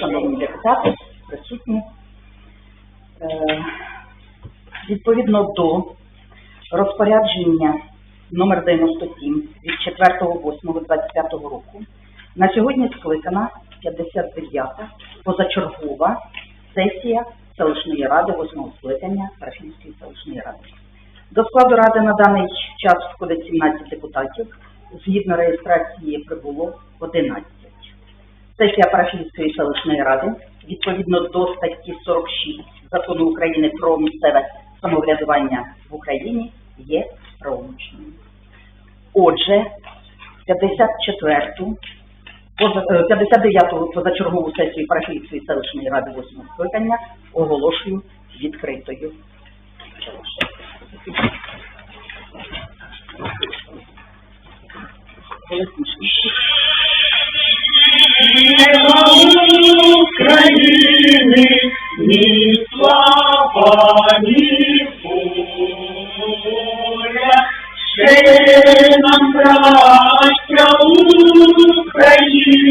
шановні депутати, присутні. Е, Відповідно до розпорядження номер 97 від 4.8.25 року на сьогодні скликана 59-та позачергова сесія селищної ради 8 скликання Рахівської селищної ради. До складу ради на даний час входить 17 депутатів. Згідно реєстрації прибуло 11. Сесія Парафійської селищної ради відповідно до статті 46 Закону України про місцеве самоврядування в Україні є правомочною. Отже, 54-ту, е, 59-ту позачергову сесію Парафійської селищної ради 8 скликання оголошую відкритою. Голосніше. України, ні слава, ні воля, ще нам, праща українські,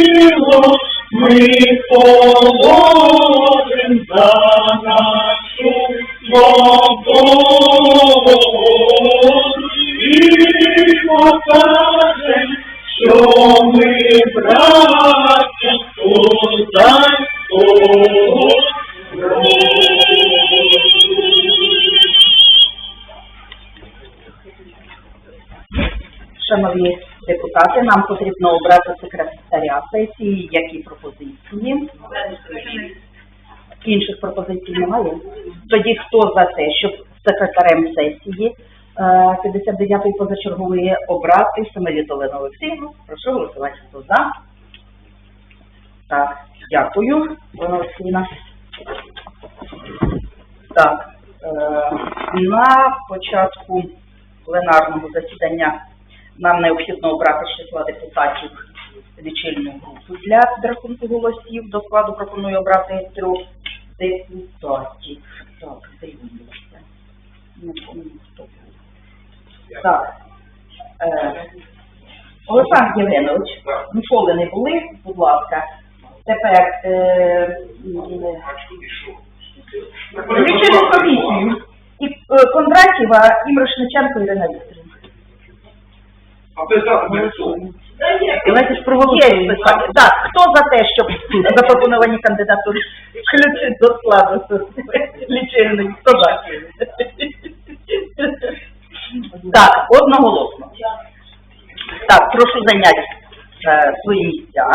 тіло ми положим за нашу свободу і покажем, що ми браття козацького. Шановні депутати, нам потрібно обрати секретаря сесії, які пропозиції. Інших пропозицій немає. Тоді хто за те, щоб секретарем сесії е, 59-ї позачергової обрати Семеліту Олену Олексіївну? Прошу голосувати. Хто за? Так, дякую, Олена Олексіївна. Так, е, на початку пленарного засідання нам необхідно обрати з числа депутатів лічильну групу для підрахунку голосів. До складу пропоную обрати трьох депутатів. Так, дивимося. Не пам'ятаю, хто був. Так. Е, Олександр Євгенович, ніколи не були, будь ласка. Тепер е, лічильну комісію. І е, Кондратєва і Мирошниченко Ірина Вікторівна. А ти зараз не? Давайте ж проголосуємо. Так, хто за те, щоб запропоновані кандидатури включити до складу лічильної? Хто за? Так, одноголосно. Так, прошу зайняти е, свої місця.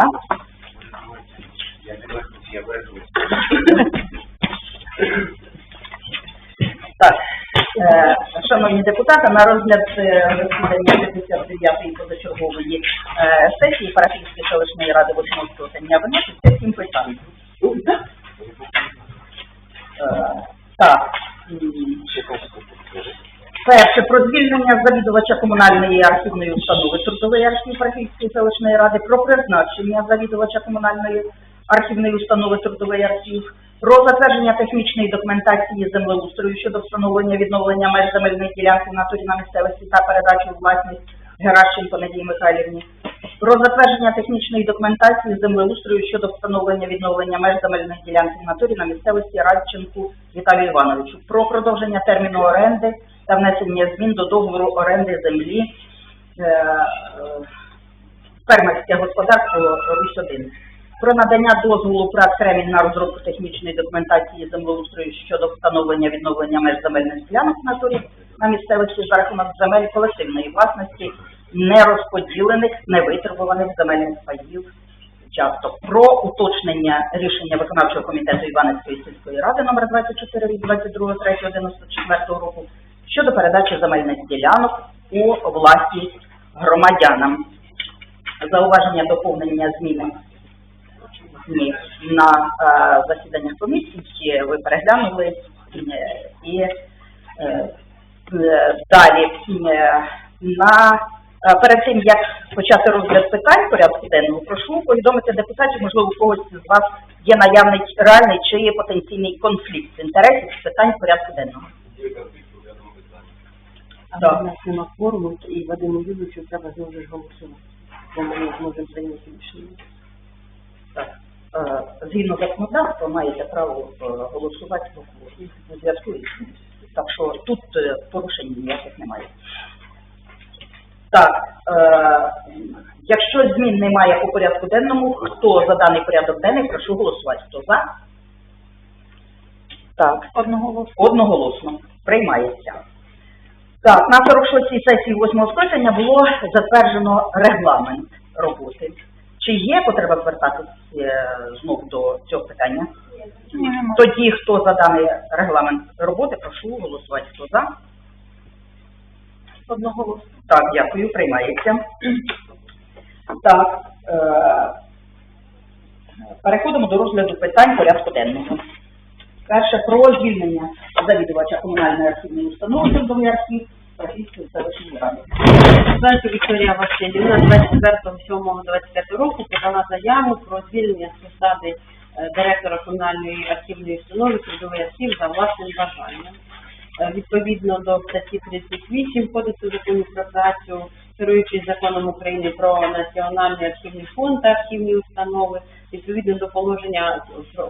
Так, е, шановні депутати, на розгляд е, засідання 59-ї позачергової е, сесії Парафійської селищної ради 8 скликання виноситься сім питань. Е, Так. Перше, про звільнення завідувача комунальної архівної установи трудової архів Парафійської селищної ради, про призначення завідувача комунальної архівної установи трудовий архів, про затвердження технічної документації землеустрою щодо встановлення відновлення меж земельної ділянки в натурі на місцевості та передачу у власність Геращенко Надії Михайлівні, про затвердження технічної документації землеустрою щодо встановлення відновлення меж земельної ділянки в натурі на місцевості Радченку Віталію Івановичу, про продовження терміну оренди та внесення змін до договору оренди землі е, е, фермерське господарство Русь 1 про надання дозволу проект Кремінь на розробку технічної документації землеустрою щодо встановлення відновлення меж земельних ділянок в натурі на місцевості за рахунок земель колективної власності, нерозподілених, невитребуваних земельних паїв часто про уточнення рішення виконавчого комітету Іванівської сільської ради номер 24 від 22.3.94 року щодо передачі земельних ділянок у власність громадянам. Зауваження доповнення зміни ні, на е, засіданнях комісії ви переглянули і е, е, далі на перед тим як почати розгляд питань порядку денного, прошу повідомити депутатів, можливо, у когось з вас є наявний реальний чи є потенційний конфлікт інтересів з питань порядку денного. А Так. в нас нема кворуму, і Вадиму Юрійовичу треба знову ж голосувати. Бо ми не зможемо прийняти рішення. Так. Е, Згідно законодавства маєте право е, голосувати у зв'язку із. Так що тут е, порушень ніяких немає. Так, е, якщо змін немає по порядку денному, хто за даний порядок денний, прошу голосувати. Хто за? Так, Одноголосно. одноголосно приймається. Так, на 46-й сесії 8 скликання було затверджено регламент роботи. Чи є потреба звертатись е, знов до цього питання? Тоді, хто за даний регламент роботи, прошу голосувати. Хто за? Одноголосно. Так, дякую, приймається. Так, е, переходимо до розгляду питань порядку денного. Перше про звільнення завідувача комунальної архівної установи трудовий архів Російської селищної ради. Знаєте, Вікторія Васильівна 27.25 року подала заяву про звільнення з посади е, директора комунальної архівної установи «Трудовий архів» за власним бажанням. Е, Відповідно до статті 38 Кодексу законів про працю, керуючись законом України про Національний архівний фонд та архівні установи, відповідно до положення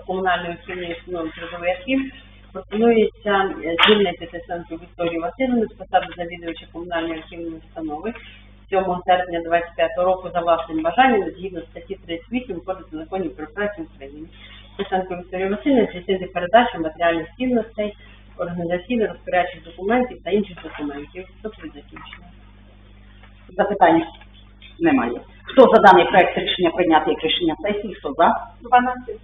комунальної архівної установи «Трудовий архів», пропонується е, звільнити Тесенко Вікторію Васильівну з посади завідувача комунальної архівної установи 7 серпня 25 року за власним бажанням згідно статті 38 Кодексу законів про працю України. Тесенко Вікторія Васильівна здійснити передачу матеріальних цінностей, організаційно розпорядчих документів та інших документів. Тобто закінчено. Запитань немає. Хто за даний проект рішення прийняти як рішення сесії? Хто за? 12.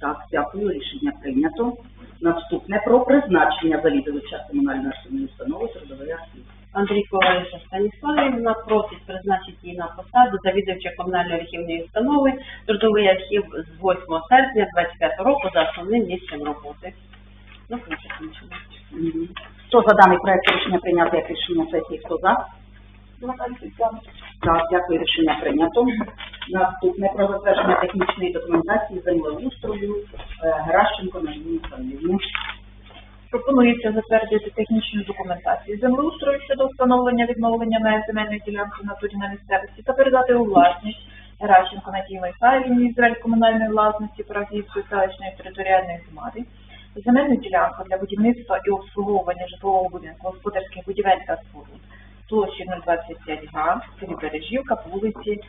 Так, дякую, рішення прийнято. Наступне про призначення завідувача комунальної архівної установи трудовий архів. Андрій Коваліша Станіславівна просить призначити її на посаду завідувача комунальної архівної установи трудовий архів з 8 серпня 25 року за основним місцем роботи. Ну, це Хто за даний проект рішення прийняти як рішення сесії? Хто за? Так, дякую, рішення прийнято. Наступне про затвердження технічної документації землеустрою Геращенко Надії Михайлівні. Пропонується затвердити технічну документацію землеустрою щодо встановлення відновлення меж земельної ділянки натурі на місцевості та передати у власність Геращенко Надії Михайлівні Ізраїль комунальної власності Парагівської селищної територіальної громади. Земельну ділянку для будівництва і обслуговування житлового будинку, господарських будівель та споруд площі 025 га, селі Бережівка, вулиці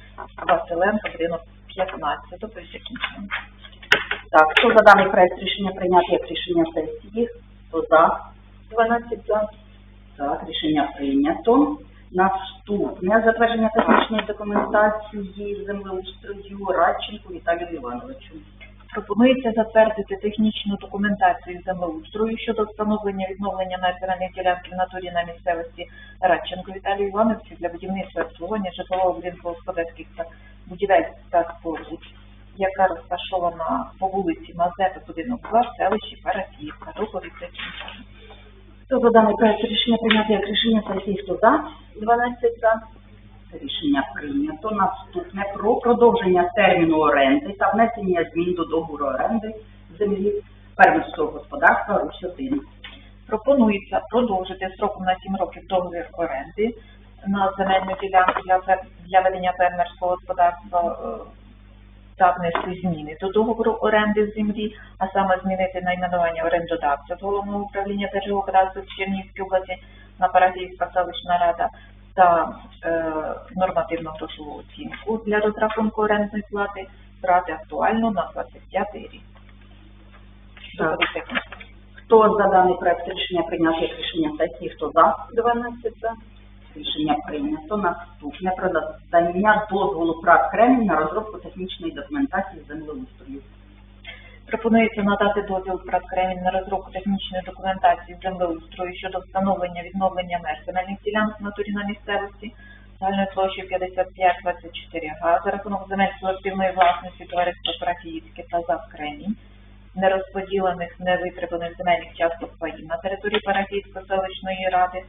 Василенка, будинок 15, тобто закінчено. Так, хто за даний проект рішення прийняти як рішення сесії? Хто за? 12 за. Так, рішення прийнято. Наступне затвердження технічної документації землеустрою Радченку Віталію Івановичу. Пропонується затвердити технічну документацію землеустрою щодо встановлення відновлення національних ділянки в натурі на місцевості Радченко Віталію Івановичу для будівництва обслуговування житлового будинку господарських та будівель та споруд, яка розташована по вулиці Мазепи, будинок 2 в селищі Парафіївка. Доповідь закінчена. Хто за даний проект рішення прийняти як рішення сесії? За? 12 за. Рішення прийнято. Наступне про продовження терміну оренди та внесення змін до договору оренди землі фермерського господарства Русь-1. Пропонується продовжити строком на 7 років договір оренди на земельну ділянку для, для ведення фермерського господарства е, та внести зміни до договору оренди землі, а саме змінити найменування орендодавця з головного управління Держгеокадастру в Чернігівській області на Парагівська селищна рада та е, нормативну грошову оцінку для розрахунку орендної плати брати актуально на 25 рік. Так. Хто за даний проект рішення прийняти як рішення сесії, хто за? 12 за. Рішення прийнято. Наступне про надання дозволу ПРАТ Кремінь на розробку технічної документації землеустрою. Пропонується надати дозвіл ПРАТ Кремінь на розробку технічної документації землеустрою щодо встановлення відновлення меж земельних ділянок в натурі на місцевості загальною площею 55-24 га за рахунок земель колективної власності товариства Парафіївське та ЗАВ Кремінь, нерозподілених, невитреблених земельних часток паїв на території Парафійської селищної ради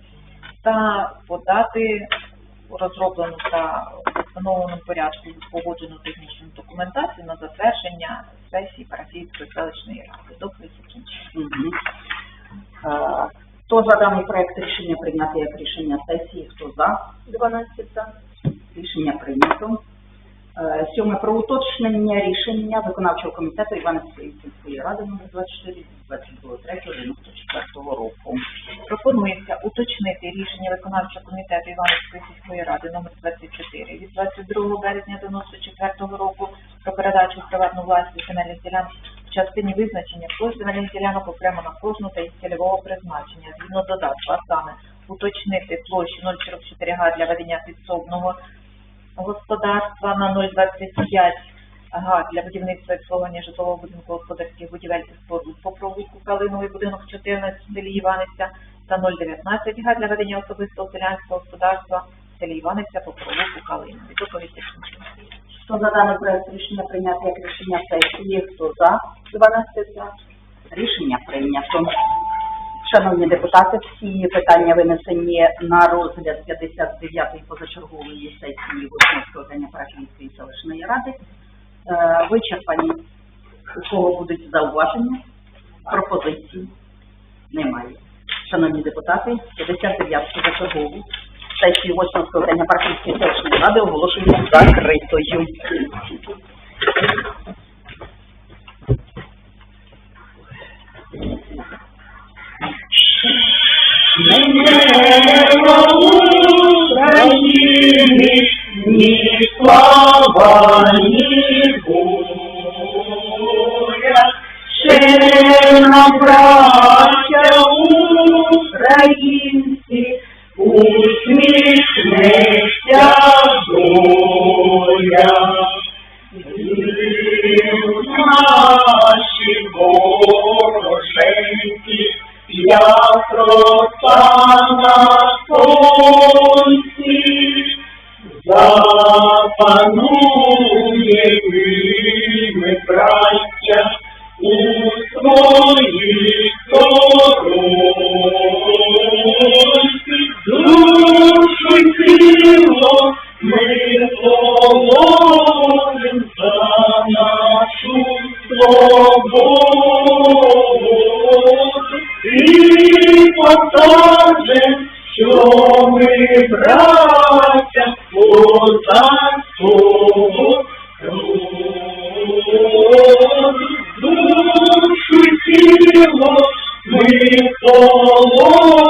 та подати розроблену та встановленому порядку погоджену технічну документацію на затвердження сесії Парафійської селищної ради. Доповідь закінчена. Хто за даний проект рішення прийняти як рішення сесії, хто за? 12 за. Рішення прийнято. Сьоме про уточнення рішення виконавчого комітету Іванівської сільської ради номер 24 від 22.03.94 року. Пропонується уточнити рішення виконавчого комітету Іванівської сільської ради номер 24 від 22 березня 94 року про передачу в приватну власність земельних ділянок в частині визначення площ земельних ділянок окремо на кожну та їх цільового призначення згідно додатку, а саме уточнити площу 044 га для ведення підсобного господарства на 0,25 га для будівництва і обслуговування житлового будинку господарських будівель та споруд по провулку Калиновий будинок 14 в селі Іваниця та 0,19 га для ведення особистого селянського господарства в селі Іваниця по провулку Калиновий. Доповідь. Хто за даний проект рішення прийняти як рішення сесії, хто за? 12 за. Рішення прийнято. Шановні депутати, всі питання винесені на розгляд 59-ї позачергової сесії восьмого скликання Парафійської селищної ради. Е, Вичерпані. У кого будуть зауваження, пропозиції? Немає. Шановні депутати, 59-ю позачергову сесію восьмого скликання Парафійської селищної ради оголошуємо закритою. Небо України, ні слава, браття козацького роду. Душу тіло ми положим